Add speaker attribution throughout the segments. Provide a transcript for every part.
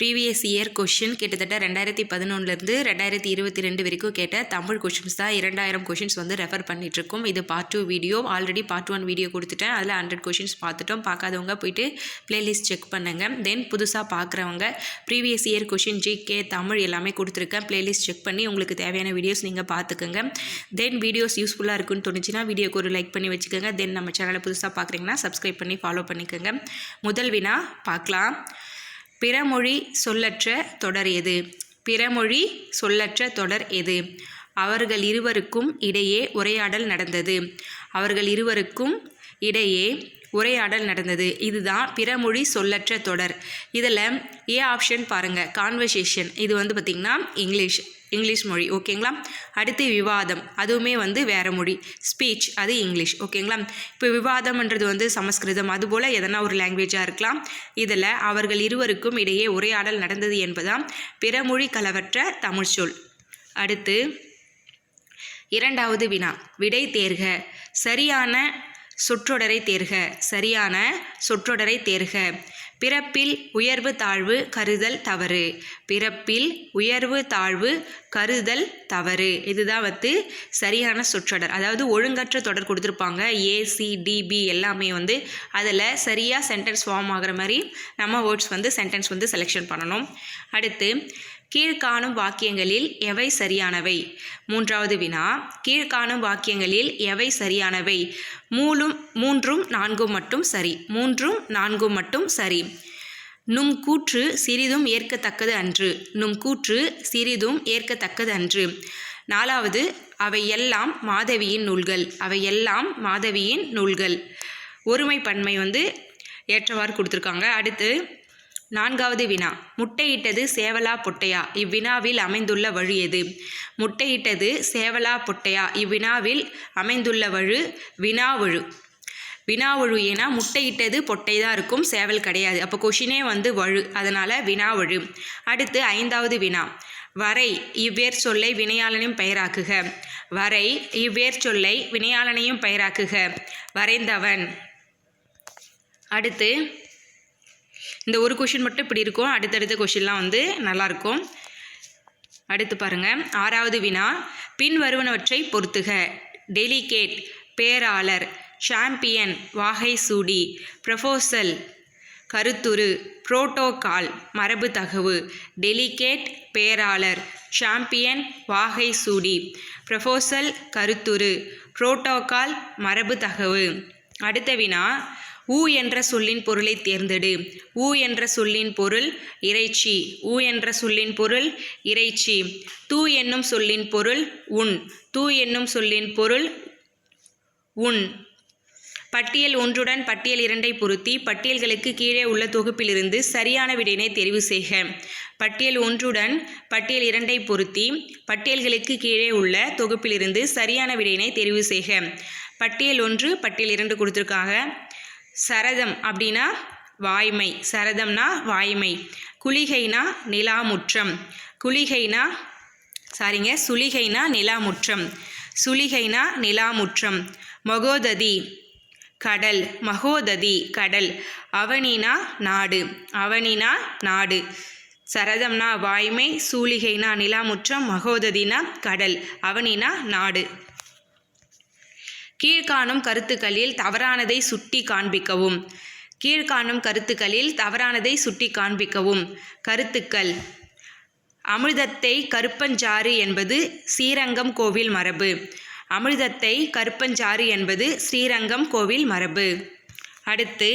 Speaker 1: Previous year question கிட்டத்தட்ட ரெண்டாயிரத்தி பதினொன்றுலேருந்து ரெண்டாயிரத்தி இருபத்தி ரெண்டு வரைக்கும் கேட்ட தமிழ் கொஷின்ஸ் தான் இரண்டாயிரம் கொஷின்ஸ் வந்து ரெஃபர் பண்ணிகிட்ருக்கோம் இது part two video already part one video கொடுத்துட்டேன். அதில் ஹண்ட்ரட் கொஷின்ஸ் பார்த்துட்டோம். பார்க்காதவங்க போயிட்டு ப்ளேலிஸ்ட் செக் பண்ணுங்கள் தென் புதுசாக பார்க்குறவங்க previous year question GK Tamil எல்லாமே கொடுத்துருக்கேன். ப்ளேலிஸ்ட் செக் பண்ணி உங்களுக்கு தேவையான வீடியோஸ் நீங்கள் பார்த்துக்கோங்க. தென் வீடியோஸ் யூஸ்ஃபுல்லாக இருக்குன்னு தோணுச்சுன்னா வீடியோக்கு ஒரு லைக் பண்ணி வச்சுக்கோங்க. தென் நம்ம சேனலை புதுசாக பார்க்குறீங்கன்னா சப்ஸ்கிரைப் பண்ணி ஃபாலோ பண்ணிக்கோங்க. முதல் வினா பார்க்கலாம். பிறமொழி சொல்லற்ற தொடர் எது? பிறமொழி சொல்லற்ற தொடர் எது? அவர்கள் இருவருக்கும் இடையே உரையாடல் நடந்தது. அவர்கள் இருவருக்கும் இடையே உரையாடல் நடந்தது. இதுதான் பிறமொழி சொல்லற்ற தொடர். இதில் ஏ ஆப்ஷன் பாருங்கள் கான்வர்சேஷன் இது வந்து பார்த்திங்கன்னா இங்கிலீஷ் இங்கிலீஷ் மொழி ஓகேங்களா? அடுத்து விவாதம். அதுவுமே வந்து வேறு மொழி. ஸ்பீச் அது இங்கிலீஷ் ஓகேங்களா? இப்போ விவாதம்ன்றது வந்து சமஸ்கிருதம். அதுபோல் எதனா ஒரு லாங்குவேஜாக இருக்கலாம். இதில் அவர்கள் இருவருக்கும் இடையே உரையாடல் நடந்தது என்பதாம். பிறமொழி கலவற்ற தமிழ் சொல். அடுத்து இரண்டாவது வினா. விடை தேர்க. சரியான சொற்றொடரை தேர்க. சரியான சொற்றொடரை தேர்க. பிறப்பில் உயர்வு தாழ்வு கருதல் தவறு. பிறப்பில் உயர்வு தாழ்வு கருதல் தவறு. இதுதான் வந்து சரியான சொற்றொடர். அதாவது ஒழுங்கற்ற தொடர் கொடுத்துருப்பாங்க. ஏசிடிபி எல்லாமே வந்து அதில் சரியாக சென்டென்ஸ் ஃபார்ம் ஆகிற மாதிரி நம்ம வேர்ட்ஸ் வந்து சென்டென்ஸ் வந்து செலெக்ஷன் பண்ணணும். அடுத்து கீழ்காணும் வாக்கியங்களில் எவை சரியானவை? மூன்றாவது வினா கீழ்காணும் வாக்கியங்களில் எவை சரியானவை? மூலும் மூன்றும் நான்கும் மட்டும் சரி. மூன்றும் நான்கும் மட்டும் சரி. நும் கூற்று சிறிதும் ஏற்கத்தக்கது அன்று. நும் கூற்று சிறிதும் ஏற்கத்தக்கது அன்று. நாலாவது அவை எல்லாம் மாதவியின் நூல்கள். அவை எல்லாம் மாதவியின் நூல்கள். ஒருமை பன்மை வந்து ஏற்றவாறு கொடுத்துருக்காங்க. அடுத்து நான்காவது வினா. முட்டையிட்டது சேவலா பொட்டையா? இவ்வினாவில் அமைந்துள்ள வழு எது? முட்டையிட்டது சேவலா பொட்டையா? இவ்வினாவில் அமைந்துள்ள வழு வினாவழு. வினாவழு ஏன்னா முட்டையிட்டது பொட்டை தான் இருக்கும் சேவல் கிடையாது. அப்போ கொஷினே வந்து வழு அதனால் வினாவழு. அடுத்து ஐந்தாவது வினா. வரை இவ்வேர் சொல்லை வினையாளனையும் பெயராக்குக. வரை இவ்வேர் சொல்லை வினையாளனையும் பெயராக்குக. வரைந்தவன். அடுத்து இந்த ஒரு கொஷின் மட்டும் இப்படி இருக்கும். அடுத்தடுத்த கொஷின்லாம் வந்து நல்லாயிருக்கும் அடுத்து பாருங்கள் ஆறாவது வினா. பின் வருவனவற்றை பொறுத்துக. டெலிகேட் பேராளர். சாம்பியன் வாகை சூடி ப்ரொஃபோசல் கருத்துரு புரோட்டோகால் மரபு தகவு டெலிகேட் பேராளர் சாம்பியன் வாகை சூடி ப்ரொஃபோசல் கருத்துரு புரோட்டோகால் மரபு தகவு. அடுத்த வினா ஊ என்ற சொல்லின் பொருளை தேர்ந்தெடு. ஊ என்ற சொல்லின் பொருள் இறைச்சி. ஊ என்ற சொல்லின் பொருள் இறைச்சி. தூ என்னும் சொல்லின் பொருள் உன் தூ என்னும் சொல்லின் பொருள் உன் பட்டியல் ஒன்றுடன் பட்டியல் இரண்டை பொருத்தி பட்டியல்களுக்கு கீழே உள்ள தொகுப்பிலிருந்து சரியான விடையினை தெரிவு செய்க. பட்டியல் ஒன்றுடன் பட்டியல் இரண்டை பொருத்தி பட்டியல்களுக்கு கீழே உள்ள தொகுப்பிலிருந்து சரியான விடையினை தெரிவு செய்க. பட்டியல் ஒன்று பட்டியல் இரண்டு கொடுத்துருக்காங்க. சரதம் அப்படின்னா வாய்மை. சரதம்னா வாய்மை. குளிகைனா நிலாமுற்றம். குளிகைனா சாரிங்க சுளிகைனா நிலாமுற்றம். சுளிகைனா நிலாமுற்றம். மகோததி. கடல் மகோததி கடல். அவனினா நாடு அவனினா நாடு. சரதம்னா வாய்மை சூலிகைனா நிலாமுற்றம் மகோததினா கடல் அவனினா நாடு. கீழ்காணும் கருத்துக்களில் தவறானதை சுட்டி காண்பிக்கவும். கீழ்காணும் கருத்துக்களில் தவறானதை சுட்டி காண்பிக்கவும். கருத்துக்கள். அமிர்தத்தை கருப்பஞ்சாறு என்பது ஸ்ரீரங்கம் கோவில் மரபு. அமிர்தத்தை கருப்பஞ்சாறு என்பது ஸ்ரீரங்கம் கோவில் மரபு. அடுத்து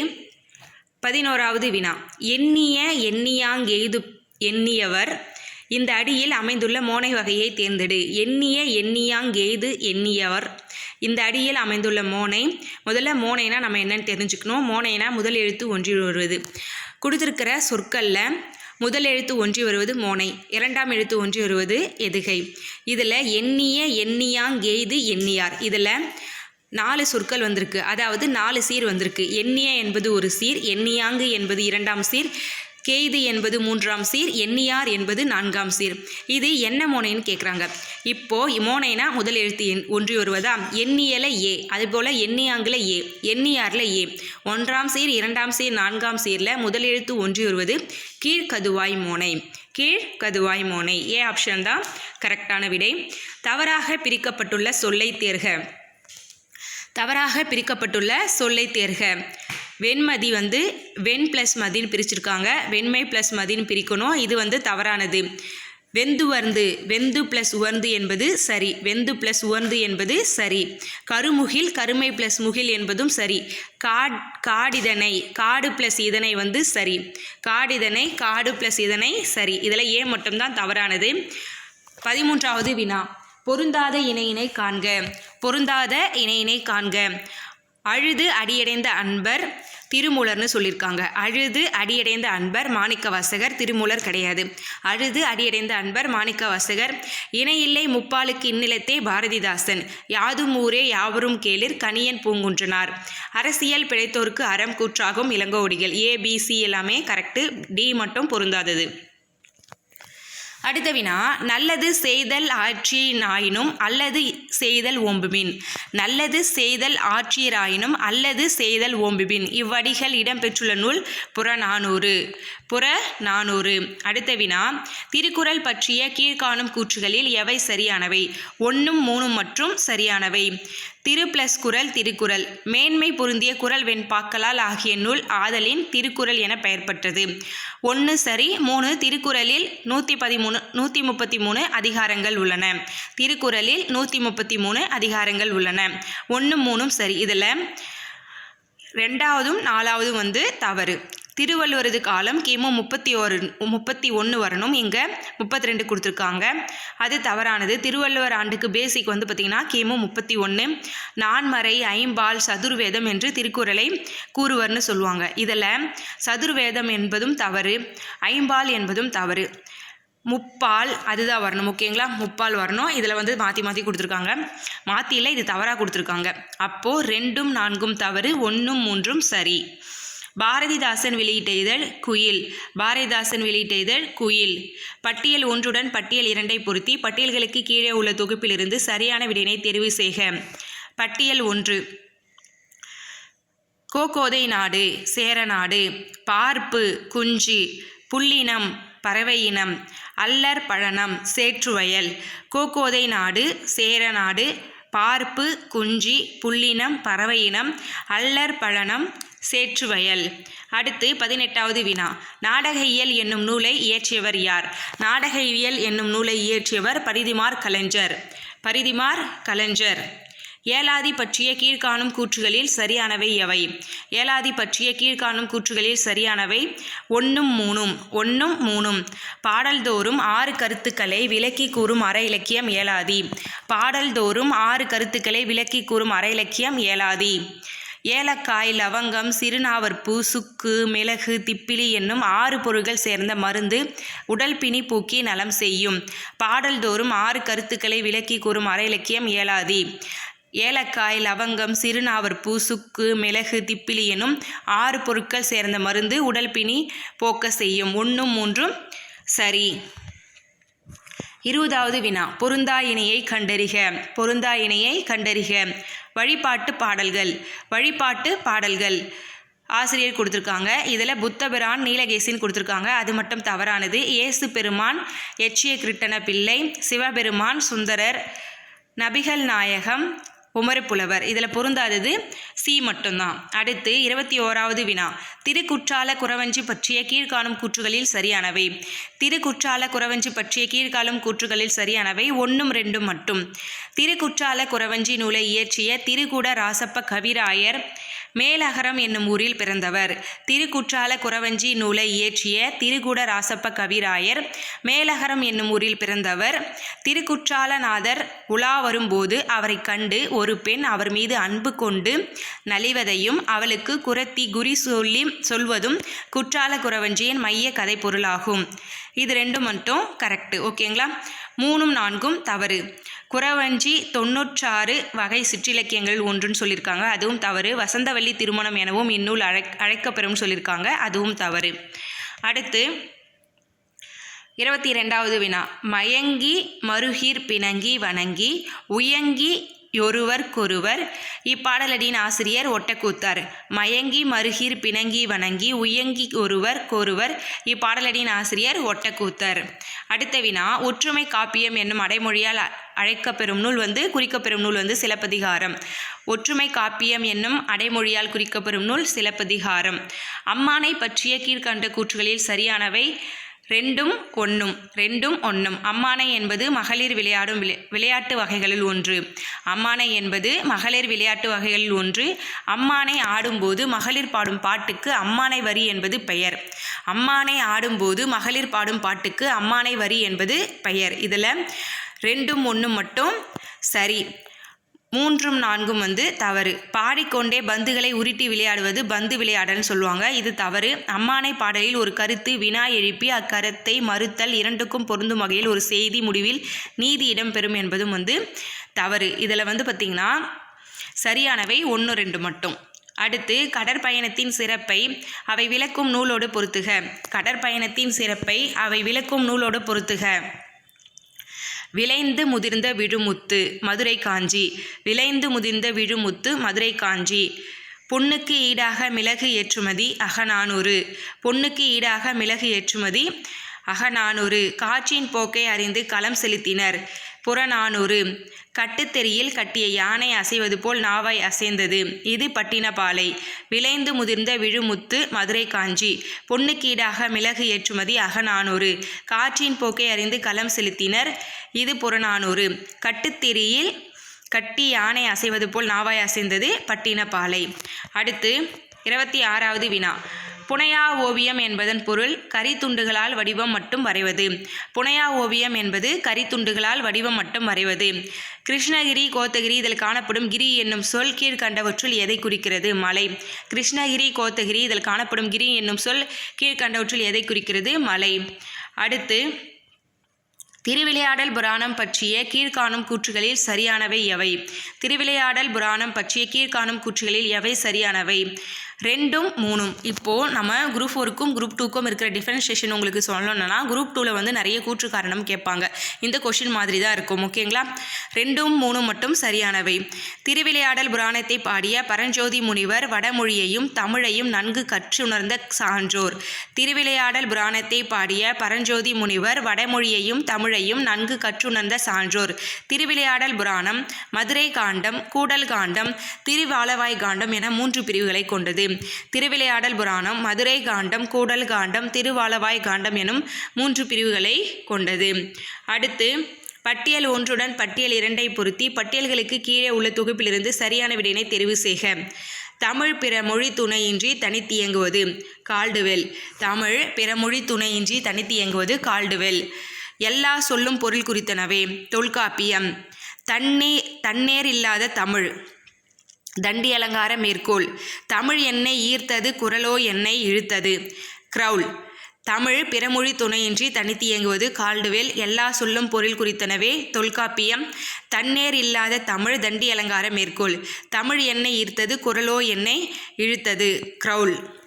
Speaker 1: பதினோராவது வினா. எண்ணிய எண்ணியாங்கெய்து எண்ணியவர் இந்த அடியில் அமைந்துள்ள மோனை வகையை தேர்ந்தெடு. எண்ணிய எண்ணியாங்கெய்து எண்ணியவர் இந்த அடியில் அமைந்துள்ள மோனை. முதல்ல மோனைனா நம்ம என்னன்னு தெரிஞ்சுக்கணும். மோனைனா முதல் எழுத்து ஒன்றி வருவது. கொடுத்துருக்கிற சொற்களில் முதல் எழுத்து ஒன்றி வருவது மோனை இரண்டாம் எழுத்து ஒன்றி வருவது எதுகை. இதில் எண்ணிய எண்ணியாங்கெய்து எண்ணியார். இதில் நாலு சொற்கள் வந்திருக்கு. அதாவது நாலு சீர் வந்திருக்கு. எண்ணிய என்பது ஒரு சீர் எண்ணியாங்கு என்பது இரண்டாம் சீர் கெய்து என்பது மூன்றாம் சீர் எண்ணியார் என்பது நான்காம் சீர். இது என்ன மோனைன்னு கேட்குறாங்க இப்போ மோனைனா முதல் எழுத்து எண் ஒன்றி வருவதா? எண்ணியல ஏ அதுபோல் எண்ணியாங்கில் ஏ எண்ணியாரில் ஏ. ஒன்றாம் சீர் இரண்டாம் சீர் நான்காம் சீரில் முதல் எழுத்து ஒன்றி வருவது கீழ்கதுவாய் மோனை. கீழ்கதுவாய் மோனை. ஏ ஆப்ஷன் தான். கரெக்டான விடை. தவறாக பிரிக்கப்பட்டுள்ள சொல்லை தேர்க. தவறாக பிரிக்கப்பட்டுள்ள சொல்லை தேர்க. வெண்மதி வந்து வெண் ப்ளஸ் மதின்னு பிரிச்சிருக்காங்க. வெண்மை ப்ளஸ் மதின்னு பிரிக்கணும். இது வந்து தவறானது. வெந்துவர்ந்து வெந்து ப்ளஸ் உவர்ந்து என்பது சரி. வெந்து ப்ளஸ் உவர்ந்து என்பது சரி. கருமுகில் கருமை ப்ளஸ் முகில் என்பதும் சரி. காட் காடிதனை காடு ப்ளஸ் இதனை வந்து சரி. காடிதனை காடு ப்ளஸ் இதனை சரி. இதில் ஏ மட்டும்தான் தவறானது. பதிமூன்றாவது வினா. பொருந்தாத இணையினை காண்க. பொருந்தாத இணையினை காண்க. அழுது அடியடைந்த அன்பர் திருமூலர்னு சொல்லியிருக்காங்க. அழுது அடியடைந்த அன்பர் மாணிக்க வாசகர் திருமூலர் கிடையாது. அழுது அடியடைந்த அன்பர் மாணிக்க வாசகர் இணையில்லை முப்பாலுக்கு இந்நிலத்தே பாரதிதாசன். யாதும் ஊரே யாவரும் கேளிர் கணியன் பூங்குன்றனார். அரசியல் பிழைத்தோருக்கு அறம் கூற்றாகும் இளங்கோடிகள். ஏபிசி எல்லாமே கரெக்டு டி மட்டும் பொருந்தாதது. அடுத்த வினா நல்லது செய்தல் ஆட்சியினாயினும் அல்லது செய்தல் ஓம்புபின் நல்லது செய்தல் ஆட்சியராயினும் அல்லது செய்தல் ஓம்புமின். இவ்வடிகள் இடம்பெற்றுள்ள நூல் புறநானூறு. புற நானூறு அடுத்த வினா திருக்குறள் பற்றிய கீழ்காணும் கூற்றுகளில் எவை சரியானவை? ஒன்றும் மூணும் மற்றும் சரியானவை. திரு பிளஸ் குரல் திருக்குறள். மேன்மை பொருந்திய குரல் வெண்பாக்களால் ஆகிய நூல் ஆதலின் திருக்குறள் என பெயர் பெற்றது. ஒன்று சரி மூணு திருக்குறளில் நூற்றி பதிமூணு நூற்றி முப்பத்தி மூணு அதிகாரங்கள் உள்ளன. திருக்குறளில் நூற்றி முப்பத்தி மூணு அதிகாரங்கள் உள்ளன. ஒன்று மூணும் சரி. இதில் ரெண்டாவதும் நாலாவதும் வந்து தவறு. திருவள்ளுவரது காலம் கிமு முப்பத்தி ஒரு முப்பத்தி ஒன்று வரணும். இங்கே முப்பத்தி ரெண்டு கொடுத்துருக்காங்க. அது தவறானது. திருவள்ளுவர் ஆண்டுக்கு பேசிக் வந்து பார்த்திங்கன்னா கிமு முப்பத்தி ஒன்று நான்மறை ஐம்பால் சதுர்வேதம் என்று திருக்குறளை கூறுவர்னு சொல்லுவாங்க. இதில் சதுர்வேதம் என்பதும் தவறு ஐம்பால் என்பதும் தவறு. முப்பால் அதுதான் வரணும். ஓகேங்களா? முப்பால் வரணும். இதில் வந்து மாற்றி மாற்றி கொடுத்துருக்காங்க. மாற்றியில் இது தவறாக கொடுத்துருக்காங்க. அப்போது ரெண்டும் நான்கும் தவறு ஒன்றும் மூன்றும் சரி. பாரதிதாசன் வெளியிட்ட இதழ் குயில். பாரதிதாசன் வெளியிட்ட இதழ் குயில். பட்டியல் ஒன்றுடன் பட்டியல் இரண்டை பொருத்தி பட்டியல்களுக்கு கீழே உள்ள தொகுப்பிலிருந்து சரியான விடையினை தெரிவு செய்க. பட்டியல் ஒன்று. கோகோதை நாடு சேரநாடு பார்ப்பு குஞ்சி புல்லினம் பறவை இனம் அல்லர் பழனம் சேற்றுவயல். கோகோதை நாடு சேரநாடு பார்ப்பு குஞ்சி புல்லினம் பறவை இனம் அல்லர் பழனம் சேற்றுவயல். அடுத்து பதினெட்டாவது வினா. நாடகவியல் என்னும் நூலை இயற்றியவர் யார்? நாடகவியல் என்னும் நூலை இயற்றியவர் பரிதிமார் கலைஞர். பரிதிமார் கலைஞர். ஏலாதி பற்றிய கீழ்காணும் கூற்றுகளில் சரியானவை எவை? ஏலாதி பற்றிய கீழ்காணும் கூற்றுகளில் சரியானவை ஒன்றும் மூணும் ஒன்றும் மூணும். பாடல்தோறும் ஆறு கருத்துக்களை விளக்கி கூறும் அற இலக்கியம் ஏலாதி. பாடல்தோறும் ஆறு கருத்துக்களை விளக்கி கூறும் அற இலக்கியம் ஏலாதி. ஏலக்காய் லவங்கம் சிறுநாவற்பூ சுக்கு மிளகு திப்பிலி என்னும் ஆறு பொருள்கள் சேர்ந்த மருந்து உடல் பிணி பூக்கி நலம் செய்யும். பாடல்தோறும் ஆறு கருத்துக்களை விளக்கி கூறும் அரை இலக்கியம் ஏலாதி. ஏலக்காய் லவங்கம் சிறுநாவற்பூ சுக்கு மிளகு திப்பிலி எனும் ஆறு பொருட்கள் சேர்ந்த மருந்து உடல் பிணி போக்க செய்யும். ஒன்றும் மூன்றும் சரி. இருபதாவது வினா. பொருந்தா இணையை கண்டறிக. பொருந்தா இணையை கண்டறிக. வழிபாட்டு பாடல்கள் வழிபாட்டு பாடல்கள் ஆசிரியர் கொடுத்துருக்காங்க. இதில் புத்தபிரான் நீலகேசின்னு கொடுத்துருக்காங்க. அது மட்டும் தவறானது. இயேசு பெருமான் எச்சிய கிருட்டன பிள்ளை சிவபெருமான் சுந்தரர் நபிகள் நாயகம் உமரப்புலவர் இதில் பொருந்தாதது சி மட்டும்தான். அடுத்து இருபத்தி ஓராவது வினா. திருக்குற்றால குறவஞ்சி பற்றிய கீழ்காணும் கூற்றுகளில் சரியானவை. திருக்குற்றால குறவஞ்சி பற்றிய கீழ்காணும் கூற்றுகளில் சரியானவை. ஒன்றும் ரெண்டும் மட்டும். திருக்குற்றால குறவஞ்சி நூலை இயற்றிய திருக்கூட ராசப்ப கவிராயர் மேலகரம் என்னும் ஊரில் பிறந்தவர். திருக்குற்றால குறவஞ்சி நூலை இயற்றிய திருகுட ராசப்ப கவிராயர் மேலகரம் என்னும் ஊரில் பிறந்தவர். திருக்குற்றாலநாதர் உலா வரும்போது அவரை கண்டு ஒரு பெண் அவர் மீது அன்பு கொண்டு நலிவதையும் அவளுக்கு குரத்தி குறி சொல்லி சொல்வதும் குற்றால குறவஞ்சியின் மைய கதை பொருளாகும் இது ரெண்டும் மட்டும் கரெக்டு ஓகேங்களா மூணும் நான்கும் தவறு. குறவஞ்சி தொண்ணூற்றாறு வகை சிற்றிலக்கியங்கள் ஒன்றுன்னு சொல்லியிருக்காங்க அதுவும் தவறு. வசந்தவல்லி திருமணம் எனவும் இந்நூல் அழை அழைக்கப்பெறும் சொல்லியிருக்காங்க அதுவும் தவறு. அடுத்து இருபத்தி ரெண்டாவது வினா. மயங்கி மருகீர் பிணங்கி வணங்கி உயங்கி ஒருவர்க்கொருவர் இப்பாடலடியின் ஆசிரியர் ஒட்டக்கூத்தார். மயங்கி மருகீர் பிணங்கி வணங்கி உயங்கி ஒருவர் கொருவர் இப்பாடலடியின் ஆசிரியர் ஒட்டக்கூத்தர். அடுத்த வினா ஒற்றுமை காப்பியம் என்னும் அடைமொழியால் அழைக்கப்பெறும் நூல் வந்து குறிக்கப்பெறும் நூல் வந்து சிலப்பதிகாரம். ஒற்றுமை காப்பியம் என்னும் அடைமொழியால் குறிக்கப்பெறும் நூல் சிலப்பதிகாரம். அம்மானை பற்றிய கீழ்கண்ட கூற்றுகளில் சரியானவை ரெண்டும் ஒன்றும் ரெண்டும் ஒன்றும் அம்மானை என்பது மகளிர் விளையாடும் விளை விளையாட்டு வகைகளில் ஒன்று. அம்மானை என்பது மகளிர் விளையாட்டு வகைகளில் ஒன்று. அம்மானை ஆடும்போது மகளிர் பாடும் பாட்டுக்கு அம்மானை வரி என்பது பெயர். அம்மானை ஆடும்போது மகளிர் பாடும் பாட்டுக்கு அம்மானை வரி என்பது பெயர். இதில் ரெண்டும் ஒன்றும் மட்டும் சரி. மூன்றும் நான்கும் வந்து தவறு. பாடிக்கொண்டே பந்துகளை உருட்டி விளையாடுவது பந்து விளையாடல்னு சொல்லுவாங்க. இது தவறு. அம்மானை பாடலில் ஒரு கருத்து வினா எழுப்பி அக்கருத்தை மறுத்தல் இரண்டுக்கும் பொருந்தும் வகையில் ஒரு செய்தி முடிவில் நீதி இடம்பெறும் என்பதும் வந்து தவறு. இதில் வந்து பார்த்திங்கன்னா சரியானவை ஒன்று ரெண்டு மட்டும். அடுத்து கடற்பயணத்தின் சிறப்பை அவை விளக்கும் நூலோடு பொருத்துக. கடற்பயணத்தின் சிறப்பை அவை விளக்கும் நூலோடு பொருத்துக. விளைந்து முதிர்ந்த விழுமுத்து மதுரை காஞ்சி. விளைந்து முதிர்ந்த விழுமுத்து மதுரை காஞ்சி. பொன்னுக்கு ஈடாக மிளகு ஏற்றுமதி அகநானூறு. பொன்னுக்கு ஈடாக மிளகு ஏற்றுமதி அகநானூறு. காற்றின் போக்கை அறிந்து களம் செலுத்தினர். புறநானூறு. கட்டுத்தெறியில் கட்டிய யானை அசைவது போல் நாவாய் அசைந்தது. இது பட்டினப்பாலை விளைந்து முதிர்ந்த விழுமுத்து மதுரை காஞ்சி. பொன்னுக்கீடாக மிளகு ஏற்றுமதி அகநானூறு. காற்றின் போக்கை அறிந்து களம் செலுத்தினர் இது புறநானூறு. கட்டுத்தெறியில் கட்டி யானை அசைவது போல் நாவாய் அசைந்தது பட்டினப்பாலை அடுத்து இருபத்தி ஆறாவது வினா. புனையா ஓவியம் என்பதன் பொருள் கரித்துண்டுகளால் வடிவம் மட்டும் வரைவது. புனையா ஓவியம் என்பது கரித்துண்டுகளால் வடிவம் மட்டும் வரைவது. கிருஷ்ணகிரி கோத்தகிரி இதில் காணப்படும் கிரி என்னும் சொல் கீழ்கண்டவற்றுள் எதை குறிக்கிறது? மலை. கிருஷ்ணகிரி கோத்தகிரி இதில் காணப்படும் கிரி என்னும் சொல் கீழ்கண்டவற்றுள் எதை குறிக்கிறது? மலை. அடுத்து திருவிளையாடல் புராணம் பற்றிய கீழ்காணும் கூற்றுகளில் சரியானவை எவை? திருவிளையாடல் புராணம் பற்றிய கீழ்காணும் கூற்றுகளில் எவை சரியானவை? ரெண்டும் மூணும். இப்போது நம்ம குரூப் ஃபோருக்கும் குரூப் டூக்கும் இருக்கிற டிஃபரன்ஷியேஷன் உங்களுக்கு சொல்லணும்னா குரூப் டூவில் வந்து நிறைய கூற்று காரணம் கேட்பாங்க. இந்த கொஷின் மாதிரி தான் இருக்கும் ஓகேங்களா ரெண்டும் மூணும் மட்டும் சரியானவை. திருவிளையாடல் புராணத்தை பாடிய பரஞ்சோதி முனிவர் வடமொழியையும் தமிழையும் நன்கு கற்றுணர்ந்த சான்றோர். திருவிளையாடல் புராணத்தை பாடிய பரஞ்சோதி முனிவர் வடமொழியையும் தமிழையும் நன்கு கற்றுணர்ந்த சான்றோர். திருவிளையாடல் புராணம் மதுரை காண்டம் கூடல் காண்டம் திருவாலவாய் காண்டம் என மூன்று பிரிவுகளை கொண்டது. திருவிளையாடல் புராணம் மதுரை காண்டம் கூடல் காண்டம் திருவாலவாய் காண்டம் எனும் மூன்று பிரிவுகளை கொண்டது. அடுத்து பட்டியல் ஒன்றுடன் பட்டியல் இரண்டை பொருத்தி பட்டியல்களுக்கு கீழே உள்ள தொகுப்பிலிருந்து சரியான விடையினை தெரிவு செய்க. தமிழ் பிற மொழி துணையின்றி தனித்து இயங்குவது கால்டுவெல். தமிழ் பிற மொழி துணையின்றி தனித்து இயங்குவது கால்டுவெல். எல்லா சொல்லும் பொருள் குறித்தனவே. தொல்காப்பியம். தன்னே தன்னேர் இல்லாத தமிழ். தண்டி அலங்கார மேற்கோள். தமிழ் என்னை ஈர்த்தது குரலோ என்னை இழுத்தது. க்ரௌல். தமிழ் பிறமொழி துணையின்றி தனித்து இயங்குவது கால்டுவேல். எல்லா சொல்லும் பொருள் குறித்தனவே தொல்காப்பியம். தன்னேர் இல்லாத தமிழ் தண்டி அலங்கார மேற்கோள். தமிழ் என்னை ஈர்த்தது குரலோ என்னை இழுத்தது. க்ரௌல்.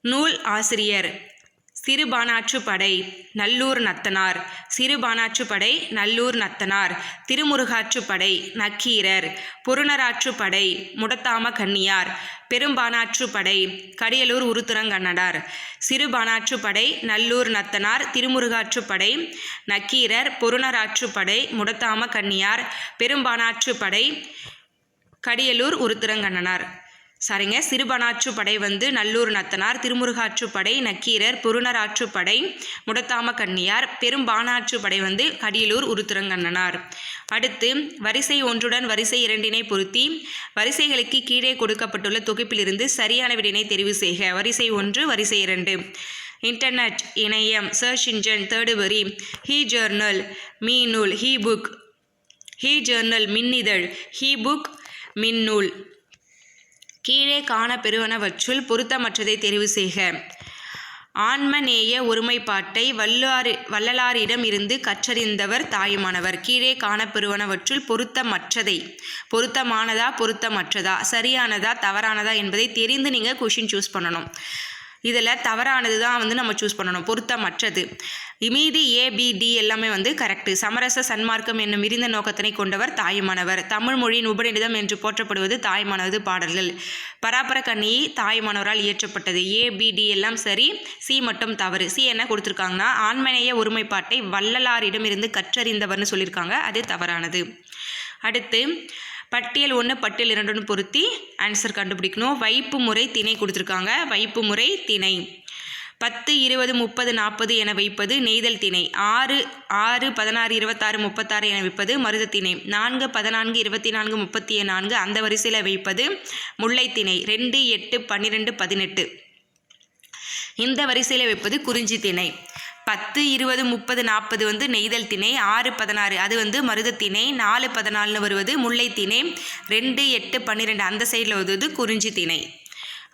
Speaker 1: நூல் ஆசிரியர். சிறுபானாற்றுப்படை நல்லூர் நத்தனார். சிறுபானாற்றுப்படை நல்லூர் நத்தனார். திருமுருகாற்றுப்படை நக்கீரர். பொருணராற்றுப்படை முடத்தாம கன்னியார் பெரும்பானாற்றுப்படை கடியலூர் உருத்துரங்கண்ணடார் சிறுபானாற்றுப்படை நல்லூர் நத்தனார். திருமுருகாற்றுப்படை நக்கீரர். பொருணராற்றுப்படை முடத்தாம கன்னியார் பெரும்பானாற்றுப்படை கடியலூர் உருத்துரங்கண்ணனார் சரிங்க. சிறுபனாற்றுப்படை வந்து நல்லூர் நத்தனார் திருமுருகாற்றுப்படை நக்கீரர் பொருணராற்றுப்படை முடத்தாம கன்னியார் பெரும்பானாற்றுப்படை வந்து கடியலூர் உருத்துரங்கண்ணனார். அடுத்து வரிசை ஒன்றுடன் வரிசை இரண்டினை பொருத்தி வரிசைகளுக்கு கீழே கொடுக்கப்பட்டுள்ள தொகுப்பிலிருந்து சரியான விடையினை தெரிவு செய்க. வரிசை ஒன்று வரிசை இரண்டு. இன்டர்நெட் இணையம் சர்ச் இன்ஜன் தேர்டு வரி ஹீ ஜேர்னல் மீ நூல் ஹீ புக் ஹீ ஜேர்னல் மின்னிதழ் ஹீ புக் மின்னூல். கீழே காண பெறுவனவற்றுள் பொருத்தமற்றதை தெரிவு செய்க. ஆன்மநேய ஒருமைப்பாட்டை வல்லாறு வள்ளலாரிடம் இருந்து கற்றறிந்தவர் தாயுமானவர். கீழே காணப்பெறுவனவற்றுள் பொருத்தமற்றதை பொருத்தமானதா பொருத்தமற்றதா சரியானதா தவறானதா என்பதை தெரிந்து நீங்கள் கொஷின் சூஸ் பண்ணணும். இதில் தவறானது தான் வந்து நம்ம சூஸ் பண்ணணும். பொருத்தமற்றது. மீதி ஏபிடி எல்லாமே வந்து கரெக்டு சமரச சன்மார்க்கம் என்னும் விரிந்த நோக்கத்தினை கொண்டவர் தாயுமானவர். தமிழ் மொழியின் உபநிடதம் என்று போற்றப்படுவது தாய்மானவது பாடல்கள். பராபர கண்ணியை தாய்மானவரால் இயற்றப்பட்டது. ஏபிடி எல்லாம் சரி சி மட்டும் தவறு. சி என்ன கொடுத்துருக்காங்கன்னா ஆண்மநேய ஒருமைப்பாட்டை வள்ளலாரிடமிருந்து கற்றறிந்தவர்னு சொல்லியிருக்காங்க. அது தவறானது. அடுத்து பட்டியல் ஒன்று பட்டியல் இரண்டுன்னு பொருத்தி ஆன்சர் கண்டுபிடிக்கணும். வைப்பு முறை திணை கொடுத்துருக்காங்க. வைப்பு முறை திணை. பத்து இருபது முப்பது நாற்பது என வைப்பது நெய்தல் திணை. ஆறு ஆறு பதினாறு இருபத்தாறு முப்பத்தாறு என வைப்பது மருத திணை. நான்கு பதினான்கு இருபத்தி நான்கு முப்பத்தி நான்கு அந்த வரிசையில் வைப்பது முல்லைத்திணை ரெண்டு எட்டு பன்னிரெண்டு பதினெட்டு. இந்த வரிசையில் வைப்பது குறிஞ்சி திணை. பத்து இருபது முப்பது நாற்பது வந்து நெய்தல் திணை. ஆறு பதினாறு அது வந்து மருதத்திணை நாலு பதினாலுன்னு வருவது முல்லை திணை. ரெண்டு எட்டு பன்னிரெண்டு அந்த சைடில் வருவது குறிஞ்சி திணை.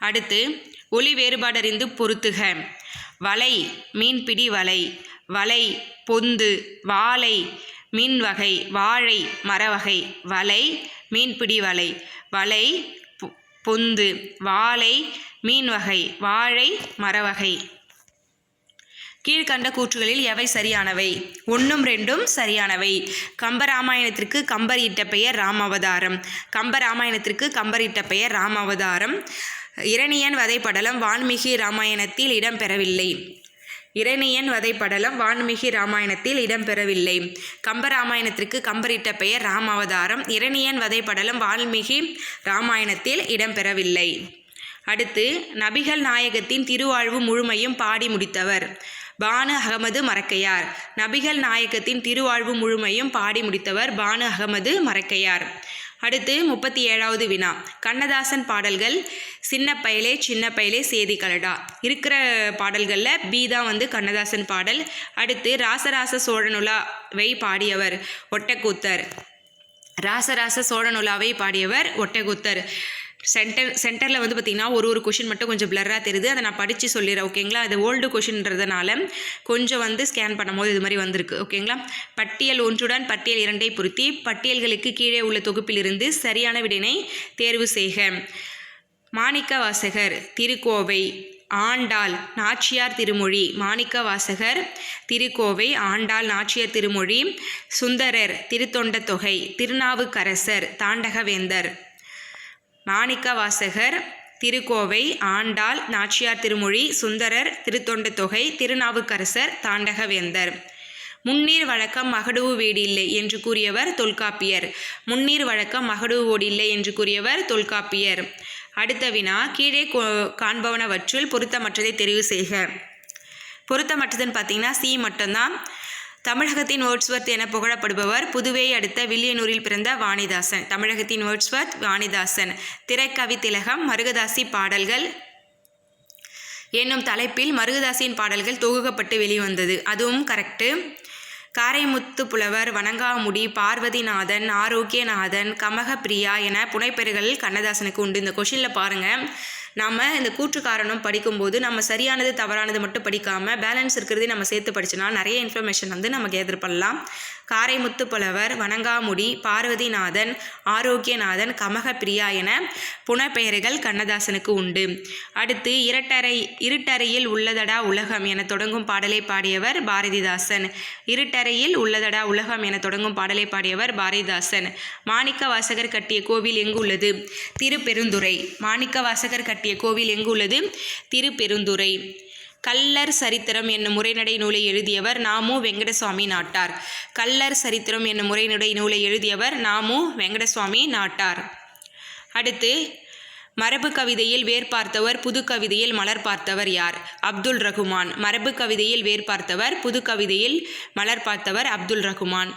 Speaker 1: அடுத்து ஒளி வேறுபாடறிந்து பொருத்துக வலை மீன்பிடி வலை. வலை பொந்து. வாழை மீன் வகை வாழை மரவகை. வலை மீன்பிடி வலை. வலை பொ- பொந்து. வாழை மீன் வகை வாழை மரவகை. கீழ்கண்ட கூற்றுகளில் எவை சரியானவை? ஒன்றும் ரெண்டும் சரியானவை. கம்பராமாயணத்திற்கு கம்பர் இட்ட பெயர் ராமாவதாரம். கம்பராமாயணத்திற்கு கம்பர் இட்ட பெயர் ராமாவதாரம். இரணியன் வதைப்படலம் வான்மீகி ராமாயணத்தில் இடம்பெறவில்லை. இரணியன் வதைப்படலம் வான்மீகி ராமாயணத்தில் இடம்பெறவில்லை. கம்பராமாயணத்திற்கு கம்பரிட்ட பெயர் ராமாவதாரம். இரணியன் வதைப்படலம் வால்மீகி ராமாயணத்தில் இடம்பெறவில்லை. அடுத்து நபிகள் நாயகத்தின் திருவாழ்வு முழுமையும் பாடி முடித்தவர் பானு அகமது மரக்கையார். நபிகள் நாயகத்தின் திருவாழ்வு முழுமையும் பாடி முடித்தவர் பானு அகமது மரக்கையார். அடுத்து முப்பத்தி ஏழாவது வினா. கண்ணதாசன் பாடல்கள் சின்ன பயலே சின்ன பயலே சேதி கலடா. இருக்கிற பாடல்களில் பி தான் வந்து கண்ணதாசன் பாடல். அடுத்து ராசராச சோழனுலாவை பாடியவர் ஒட்டக்கூத்தர். ராசராச சோழனுலாவை பாடியவர் ஒட்டக்கூத்தர். சென்டர் சென்டரில் வந்து பார்த்திங்கன்னா ஒரு ஒரு கொஷின் மட்டும் கொஞ்சம் பிளராக தெரியுது. அதை நான் படித்து சொல்லிடுறேன் ஓகேங்களா அது ஓல்டு கொஷின்றதுனால கொஞ்சம் வந்து ஸ்கேன் பண்ணும்போது இது மாதிரி வந்திருக்கு ஓகேங்களா பட்டியல் ஒன்றுடன் பட்டியல் இரண்டை பொருத்தி பட்டியல்களுக்கு கீழே உள்ள தொகுப்பிலிருந்து சரியான விடையினை தேர்வு செய்க. மாணிக்க வாசகர் திருக்கோவை ஆண்டாள் நாச்சியார் திருமொழி. மாணிக்க வாசகர் திருக்கோவை ஆண்டாள் நாச்சியார் திருமொழி. சுந்தரர் திருத்தொண்ட தொகை திருநாவுக்கரசர் தாண்டகவேந்தர். மாணிக்க வாசகர் திருக்கோவை ஆண்டாள் நாச்சியார் திருமொழி சுந்தரர் திருத்தொண்ட தொகை திருநாவுக்கரசர் தாண்டகவேந்தர். முன்னீர் வழக்கம் மகடுவு வீடில்லை என்று கூறியவர் தொல்காப்பியர். முன்னீர் வழக்கம் மகடுவோடில்லை என்று கூறியவர் தொல்காப்பியர். அடுத்த வினா கீழே கோ- காண்பவனவற்றுள் பொருத்தமற்றதை தெரிவு செய்க. பொருத்தமற்றதுன்னு பார்த்தீங்கன்னா சி மட்டும்தான். தமிழகத்தின் வேர்ட்ஸ்வர்த் என புகழப்படுபவர் புதுவையை அடுத்த வில்லியனூரில் பிறந்த வாணிதாசன். தமிழகத்தின் வேர்ட்ஸ்வர்த் வாணிதாசன். திரைக்கவி திலகம் மருகதாசி பாடல்கள் என்னும் தலைப்பில் மருகதாசியின் பாடல்கள் தொகுக்கப்பட்டு வெளிவந்தது. அதுவும் கரெக்டு காரைமுத்து புலவர் வணங்காமுடி பார்வதிநாதன் ஆரோக்கியநாதன் கமகப்பிரியா என புனைப்பெயர்கள் கண்ணதாசனுக்கு உண்டு. இந்த கொஷினில் பாருங்கள் நாம் இந்த கூற்று காரணம் படிக்கும்போது நம்ம சரியானது தவறானது மட்டும் படிக்காமல் பேலன்ஸ் இருக்கிறதே நம்ம சேர்த்து படிச்சோன்னா நிறைய இன்ஃபர்மேஷன் வந்து நம்ம கேதர் பண்ணலாம். காரைமுத்து புலவர் வணங்காமுடி பார்வதிநாதன் ஆரோக்கியநாதன் கமகப்பிரியா என புனப்பெயர்கள் கண்ணதாசனுக்கு உண்டு. அடுத்து இரட்டறை இருட்டறையில் உள்ளதடா உலகம் என தொடங்கும் பாடலை பாடியவர் பாரதிதாசன். இருட்டறையில் உள்ளதடா உலகம் என தொடங்கும் பாடலை பாடியவர் பாரதிதாசன். மாணிக்க வாசகர் கட்டிய கோவில் எங்கு உள்ளது திருப்பெருந்துறை. மாணிக்க வாசகர் கட்டிய கோவில் எங்கு உள்ளது திருப்பெருந்துறை. கல்லர் சரித்திரம் என்னும் முறைநடை நூலை எழுதியவர் நாமு வெங்கடசுவாமி நாட்டார். கல்லர் சரித்திரம் என்னும் முறைநடை நூலை எழுதியவர் நாமு வெங்கடசுவாமி நாட்டார். அடுத்து மரபு கவிதையில் வேர் பார்த்தவர் புது கவிதையில் மலர் பார்த்தவர் யார்? அப்துல் ரகுமான். மரபு கவிதையில் வேர் பார்த்தவர் புது கவிதையில் மலர் பார்த்தவர் அப்துல் ரகுமான்.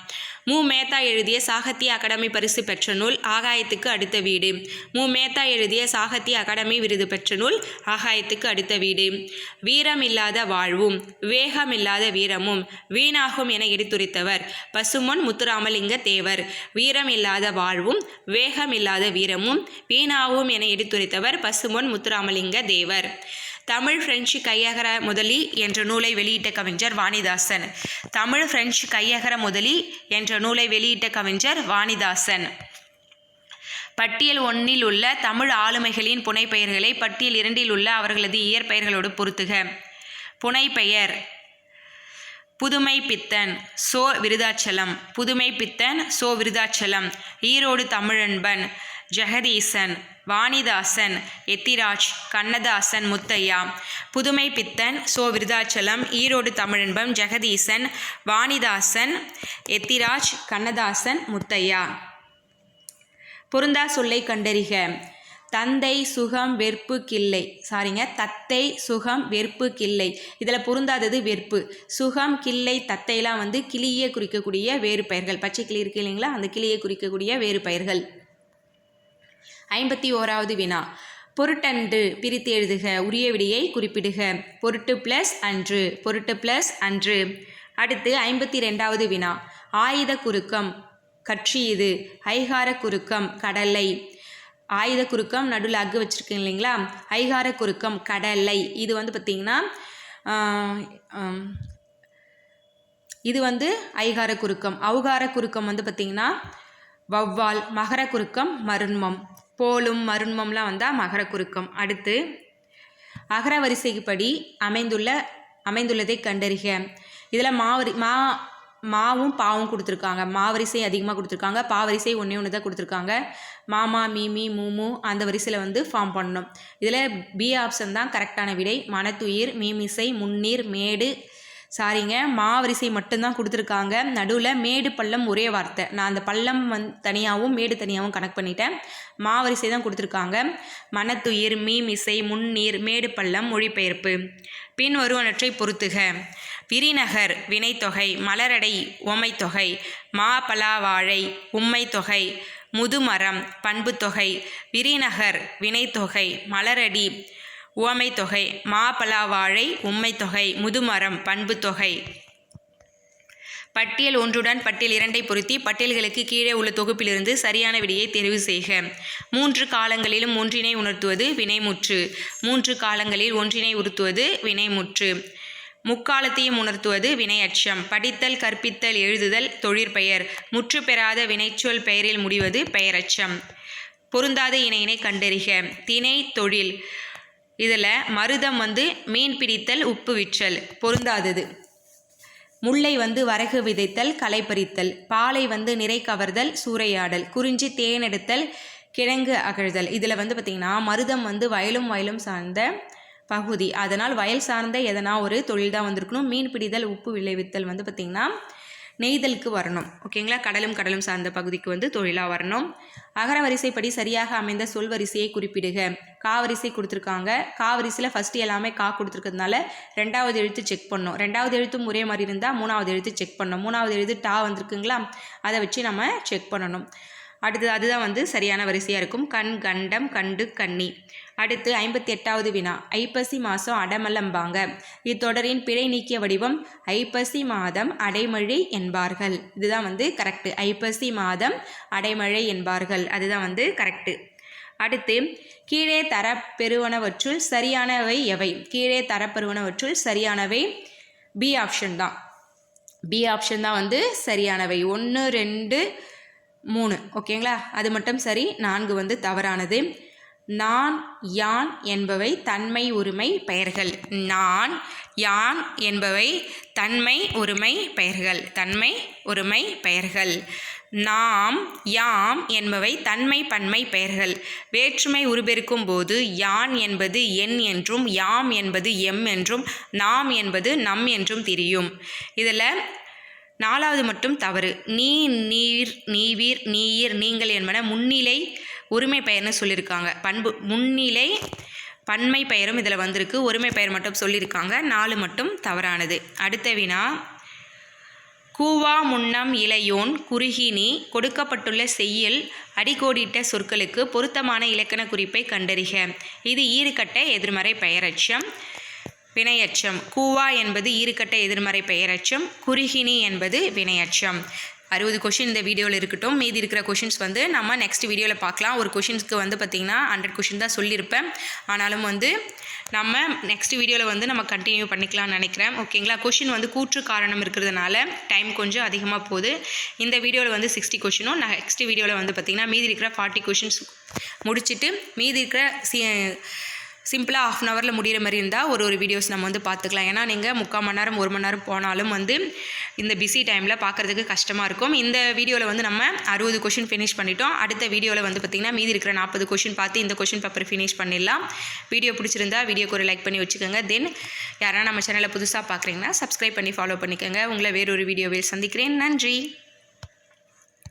Speaker 1: மு மேத்தா எழுதிய சாகித்ய அகாடமி பரிசு பெற்ற நூல் ஆகாயத்துக்கு அடுத்த வீடு. மு மேத்தா எழுதிய சாகித்ய அகாடமி விருது பெற்ற நூல் ஆகாயத்துக்கு அடுத்த வீடு. வீரம் இல்லாத வாழ்வும் வேகம் இல்லாத வீரமும் வீணாகும் என எடுத்துரைத்தவர் பசுமொன் முத்துராமலிங்க தேவர். வீரம் இல்லாத வாழ்வும் வேகம் இல்லாத வீரமும் வீணாகும் என எடுத்துரைத்தவர் பசுமொன் முத்துராமலிங்க தேவர். தமிழ் பிரெஞ்சு கையகர முதலி என்ற நூலை வெளியிட்ட கவிஞர் வாணிதாசன். தமிழ் பிரெஞ்சு கையகர முதலி என்ற நூலை வெளியிட்ட கவிஞர் வாணிதாசன். பட்டியல் ஒன்றில் உள்ள தமிழ் ஆளுமைகளின் புனைப்பெயர்களை பட்டியல் இரண்டில் உள்ள அவர்களது இயற்பெயர்களோடு பொருத்துக. புனைப்பெயர் புதுமை பித்தன் சோ விருதாச்சலம். புதுமை பித்தன் சோ விருதாச்சலம். ஈரோடு தமிழன்பன். ஜெகதீசன் வாணிதாசன் எத்திராஜ் கண்ணதாசன் முத்தையா. புதுமை பித்தன் சோ விருதாச்சலம் ஈரோடு தமிழன்பன் ஜெகதீசன் வாணிதாசன் எத்திராஜ் கண்ணதாசன் முத்தையா. பொருந்தா சொல்லை கண்டறிக. தந்தை சுகம் வெறுப்பு கிள்ளை சாரிங்க தத்தை சுகம் வெறுப்பு கிள்ளை இதில் பொருந்தாதது வெறுப்பு. சுகம் கிள்ளை தத்தைலாம் வந்து கிளியை குறிக்கக்கூடிய வேறு பெயர்கள். பச்சை கிளி இருக்கு இல்லைங்களா? அந்த கிளியை குறிக்கக்கூடிய வேறு பெயர்கள். ஐம்பத்தி ஓராவது வினா. பொருட்டன்று பிரித்து எழுதுக உரிய விடையை குறிப்பிடுக. பொருட்டு ப்ளஸ் அன்று பொருட்டு ப்ளஸ் அன்று. அடுத்து ஐம்பத்தி ரெண்டாவது வினா. ஆயுத குறுக்கம் கட்சி இது. ஐகார குறுக்கம் கடலை. ஆயுத குறுக்கம் நடுவில் அக்கு வச்சுருக்கீங்க இல்லைங்களா? ஐகார குறுக்கம் கடலை. இது வந்து பார்த்திங்கன்னா இது வந்து ஐகார குறுக்கம். அவுகார குறுக்கம் வந்து பார்த்திங்கன்னா வௌவால் மகர குறுக்கம் மருண்மம். போலும் மருண்மம்லாம் வந்தால் மகர குறுக்கம். அடுத்து அகர வரிசைப்படி அமைந்துள்ள அமைந்துள்ளதை கண்டறிக. இதில் மாவரி மா மாவும் பாவும் கொடுத்துருக்காங்க. மாவரிசை அதிகமாக கொடுத்துருக்காங்க. பாவரிசை ஒன்றே ஒன்று தான் கொடுத்துருக்காங்க. மாமா மீமி மூமு அந்த வரிசையில் வந்து ஃபார்ம் பண்ணணும். இதில் பி ஆப்ஷன் தான் கரெக்டான விடை. மனத்துயிர் மீமிசை முன்னீர் மேடு. சாரிங்க மாவரிசை மட்டும்தான் கொடுத்துருக்காங்க. நடுவில் மேடு பள்ளம் ஒரே வார்த்தை. நான் அந்த பள்ளம் வந் தனியாகவும் மேடு தனியாகவும் கனெக்ட் பண்ணிட்டேன். மாவரிசை தான் கொடுத்துருக்காங்க. மனத்துயிர் மீமிசை முன்னீர் மேடு பள்ளம் மொழிபெயர்ப்பு. பின் பொருத்துக பொறுத்துக. விரிநகர் வினைத்தொகை மலரடை ஓமைத்தொகை மாபலா உம்மைத்தொகை முதுமரம் பண்புத்தொகை விரிநகர் வினைத்தொகை மலரடி உவமைத்தொகை மாபலா வாழை உம்மைத்தொகை முதுமரம் பண்புத்தொகை. பட்டியல் ஒன்றுடன் பட்டியல் இரண்டை பொருத்தி பட்டியல்களுக்கு கீழே உள்ள தொகுப்பிலிருந்து சரியான விடையை தெரிவு செய்க. மூன்று காலங்களிலும் ஒன்றினை உணர்த்துவது வினைமுற்று. மூன்று காலங்களில் ஒன்றினை உறுத்துவது வினைமுற்று. முக்காலத்தையும் உணர்த்துவது வினையச்சம். படித்தல் கற்பித்தல் எழுதுதல் தொழிற்பெயர் முற்று பெறாத வினைச்சொல் பெயரில் முடிவது பெயரச்சம். பொருந்தாத இணையினை கண்டறிக. திணை தொழில். இதில் மருதம் வந்து மீன் பிடித்தல் உப்பு விற்றல். பொருந்தாதது. முல்லை வந்து வரகு விதைத்தல் களை பறித்தல் பாலை வந்து நிறை கவர்தல் சூறையாடல் குறிஞ்சி தேனெடுத்தல் கிழங்கு அகழ்தல். இதில் வந்து பார்த்திங்கன்னா மருதம் வந்து வயலும் வயலும் சார்ந்த பகுதி. அதனால் வயல் சார்ந்த எதனா ஒரு தொழில் தான் வந்திருக்கணும். மீன் பிடிதல் உப்பு விளைவித்தல் வந்து பார்த்திங்கன்னா நெய்தலுக்கு வரணும். ஓகேங்களா? கடலும் கடலும் சார்ந்த பகுதிக்கு வந்து தொழிலாக வரணும். அகர வரிசைப்படி சரியாக அமைந்த சொல் வரிசையை குறிப்பிடுக. கா வரிசை கொடுத்துருக்காங்க. கா வரிசையில் ஃபஸ்ட்டு எல்லாமே கா கொடுத்துருக்கிறதுனால ரெண்டாவது எழுத்து செக் பண்ணோம் ரெண்டாவது எழுத்தும் ஒரே மாதிரி இருந்தால் மூணாவது எழுத்து செக் பண்ணோம் மூணாவது எழுத்து டா வந்திருக்குங்களா? அதை வச்சு நம்ம செக் பண்ணணும். அடுத்து அதுதான் வந்து சரியான வரிசையாக இருக்கும். கண் கண்டம் கண்டு கண்ணி. அடுத்து ஐம்பத்தி எட்டாவது வினா. ஐப்பசி மாதம் அடமலம்பாங்க. இத்தொடரின் பிழை நீக்கிய வடிவம் ஐப்பசி மாதம் அடைமழை என்பார்கள். இதுதான் வந்து கரெக்டு ஐப்பசி மாதம் அடைமழை என்பார்கள். அதுதான் வந்து கரெக்டு அடுத்து கீழே தரப்பெறுவனவற்றுள் சரியானவை எவை? கீழே தரப்பெறுவனவற்றுள் சரியானவை பி ஆப்ஷன் தான். பி ஆப்ஷன் தான் வந்து சரியானவை. ஒன்று ரெண்டு மூணு. ஓகேங்களா? அது மட்டும் சரி. நான்கு வந்து தவறானது. நான் யான் என்பவை தன்மை உரிமை பெயர்கள். நான் யான் என்பவை தன்மை உரிமை பெயர்கள். தன்மை உரிமை பெயர்கள். நாம் யாம் என்பவை தன்மை பன்மை பெயர்கள். வேற்றுமை உருபெருக்கும் போது யான் என்பது என் என்றும் யாம் என்பது எம் என்றும் நாம் என்பது நம் என்றும் தெரியும். இதில் நாலாவது மட்டும் தவறு. நீ நீர் நீவீர் நீயிர் நீங்கள் என்பன முன்னிலை உரிமை பெயர்னு சொல்லியிருக்காங்க பண்பு முன்னிலை பன்மை பெயரும் இதில் வந்திருக்கு. ஒருமை பெயர் மட்டும் சொல்லியிருக்காங்க நாலு மட்டும் தவறானது. அடுத்த வினா கூவா முன்னம் இளையோன் குறுகினி கொடுக்கப்பட்டுள்ள செய்யுள் அடிக்கோடிட்ட சொற்களுக்கு பொருத்தமான இலக்கண குறிப்பை கண்டறிக. இது ஈறுகட்ட எதிர்மறை பெயரட்சம் வினையச்சம். கூவா என்பது ஈறுகட்ட எதிர்மறை பெயரச்சம். குறுகினி என்பது வினையச்சம். அறுபது கொஷின் இந்த வீடியோவில் இருக்கட்டும். மீதி இருக்கிற கொஷின்ஸ் வந்து நம்ம நெக்ஸ்ட் வீடியோவில் பார்க்கலாம். ஒரு கொஷின்ஸ்க்கு வந்து பார்த்திங்கன்னா ஹண்ட்ரட் கொஷின் தான் சொல்லியிருப்பேன். ஆனாலும் வந்து நம்ம நெக்ஸ்ட் வீடியோவில் வந்து நம்ம கண்டினியூ பண்ணிக்கலாம்னு நினைக்கிறேன். ஓகேங்களா? கொஷின் வந்து கூற்று காரணம் இருக்கிறதுனால டைம் கொஞ்சம் அதிகமாக போகுது. இந்த வீடியோவில் வந்து சிக்ஸ்டி கொஷினும் நெக்ஸ்ட் வீடியோவில் வந்து பார்த்திங்கன்னா மீதி இருக்கிற ஃபார்ட்டி கொஷின்ஸ் முடிச்சுட்டு மீதி இருக்கிற சி சிம்பிளாக ஆஃப் அன் ஹவரில் முடிகிற மாதிரி இருந்தால் ஒரு ஒரு வீடியோஸ் நம்ம வந்து பார்த்துக்கலாம் ஏன்னா நீங்கள் முக்கால் மணி நேரம் ஒரு மணி நேரம் போனாலும் வந்து இந்த பிஸி டைமில் பார்க்குறதுக்கு கஷ்டமாக இருக்கும். இந்த வீடியோவில் வந்து நம்ம அறுபது கொஷின் ஃபினிஷ் பண்ணிட்டோம். அடுத்த வீடியோவில் வந்து பார்த்திங்கன்னா மீதி இருக்கிற நாற்பது கொஷின் பார்த்து இந்த கொஷின் பேப்பர் ஃபினிஷ் பண்ணிடலாம். வீடியோ பிடிச்சிருந்தா வீடியோக்கு ஒரு லைக் பண்ணி வச்சுக்கோங்க. தென் யாராவது நம்ம சேனலை புதுசாக பார்க்குறீங்கன்னா சப்ஸ்கிரைப் பண்ணி ஃபாலோ பண்ணிக்கோங்க. உங்களை வேறொரு வீடியோவில் சந்திக்கிறேன். நன்றி.